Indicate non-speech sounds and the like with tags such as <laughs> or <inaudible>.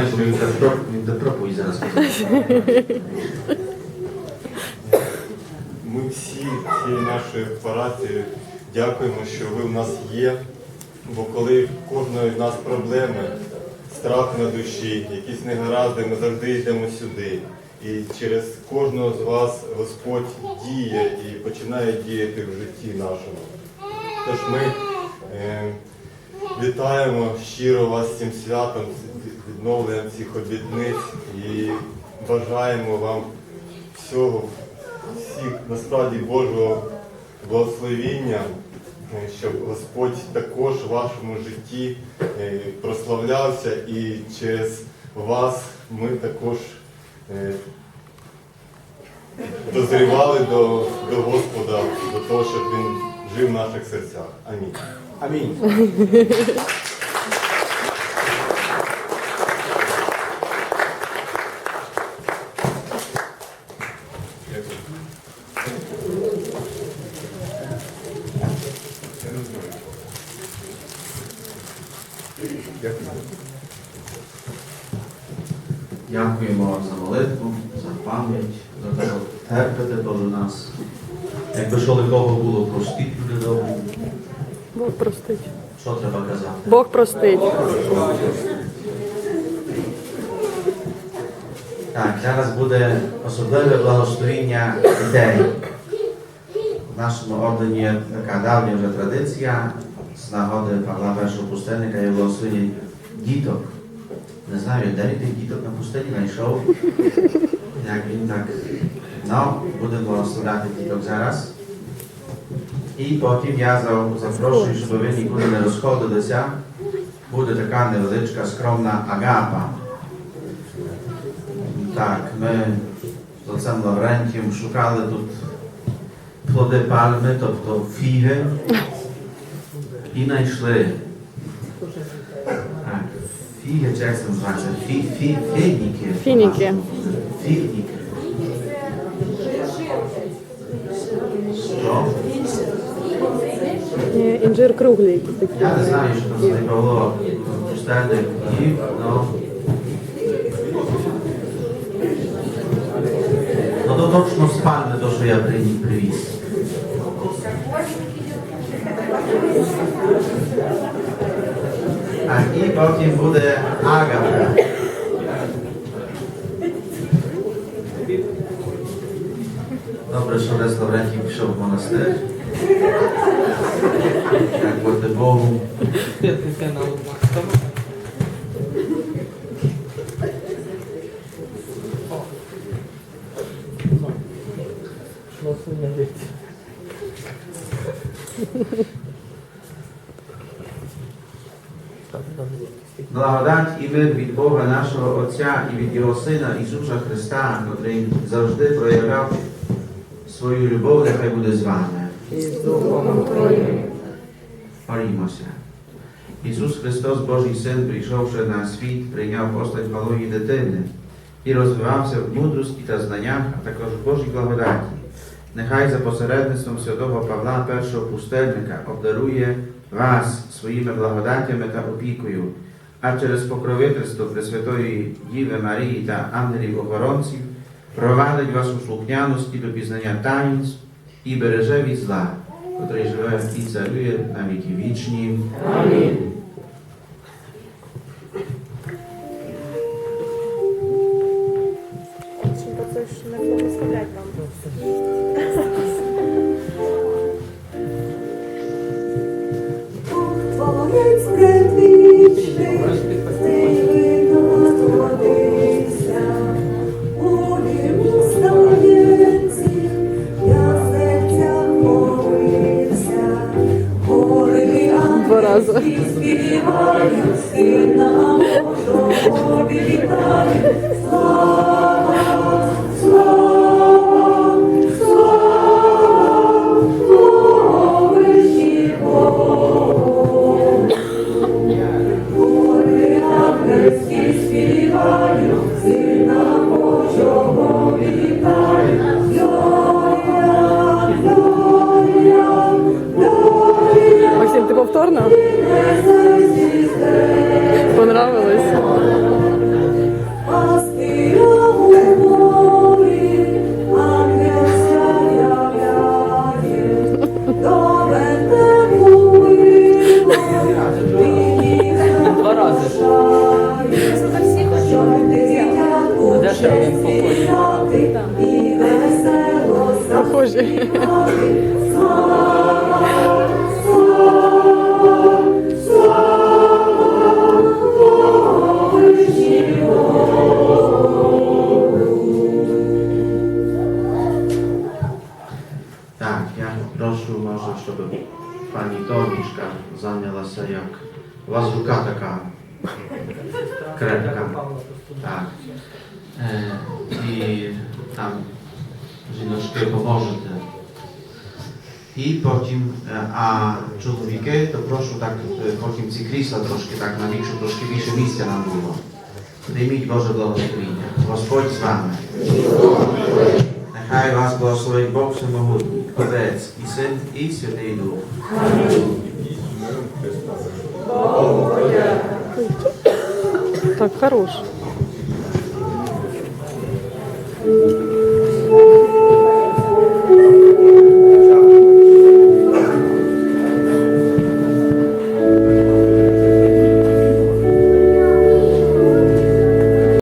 Давай, бо він так про- він так проповідь зараз. Ми всі цієї нашої парафії дякуємо, що ви в нас є. Бо коли в кожної з нас проблеми, страх на душі, якісь негаразди, ми завжди йдемо сюди. І через кожного з вас Господь діє і починає діяти в житті нашому. Тож ми е, вітаємо щиро вас з цим святом, з відновленням цих обітниць і бажаємо вам всього, всіх насправді Божого благословіння, е, щоб Господь також в вашому житті е, прославлявся і через вас ми також е, дозрівали до, до Господа, до того, щоб Він жив в наших серцях. Амінь. Амінь. <laughs> Дякуємо вам за молитву, за пам'ять, за те, що терпите до нас. Якби що легкого було, простіть люди добрі. Бог простить. Що треба казати? Бог простить. Так, зараз буде особливе благословіння дітей. В нашому ордені така давня вже традиція з нагоди Павла першого пустельника є благословення діток. Не знаю, де він тих діток на пустині знайшов. Як він так. Ну, буде благословляти діток зараз. І потім я за- запрошую, щоб ви нікуди не розходилися. Буде така невеличка скромна агапа. Так, ми з отцем Лаврентієм шукали тут плоди пальми, тобто фіги, і знайшли. Чи як це називається? Фі, фі, фініки. Фініки. Фініки. Що? Інжир круглий якийсь такий. Я не знаю, що там Павло пустельник їв, но... Ну то точно з пальми, то, що я при- привіз. А і потім буде агапа. Добре, що Рес Лаврентій пішов в монастир. Дякувати Богу. Бедный канал Благодать і мир від Бога нашого Отця і від Його Сина Ісуса Христа, котрий завжди проявляв свою любов, нехай буде з вами. Молімося. Ісус Христос, Божий Син, прийшовши на світ, прийняв постать малої дитини і розвивався в мудрості та знаннях, а також в Божій благодаті. Нехай за посередництвом святого Павла, першого пустельника, обдарує вас своїми благодатями та опікою, а через покровительство Пресвятої Діви Марії та ангелів-охоронців провадить вас у слухняності до пізнання таїнств і береже від зла, котрий живе і царює на віки вічні. Це співають, сина Божого вітаю, слава, Tak, ja proszę może, żeby pani Doniczka zajęła się jak łazuka taka Tak. E, I tam żinoczkę pomoże te. I e, a człowieke, to proszę tak, e, potem cyklista troszkę tak na większe, troszkę większe miejsce nam było. Прийміть Боже благословення. Господь з вами. Нехай вас благословить Бог Всемогутній, Отець і Син і Святий Дух. Так, хорош.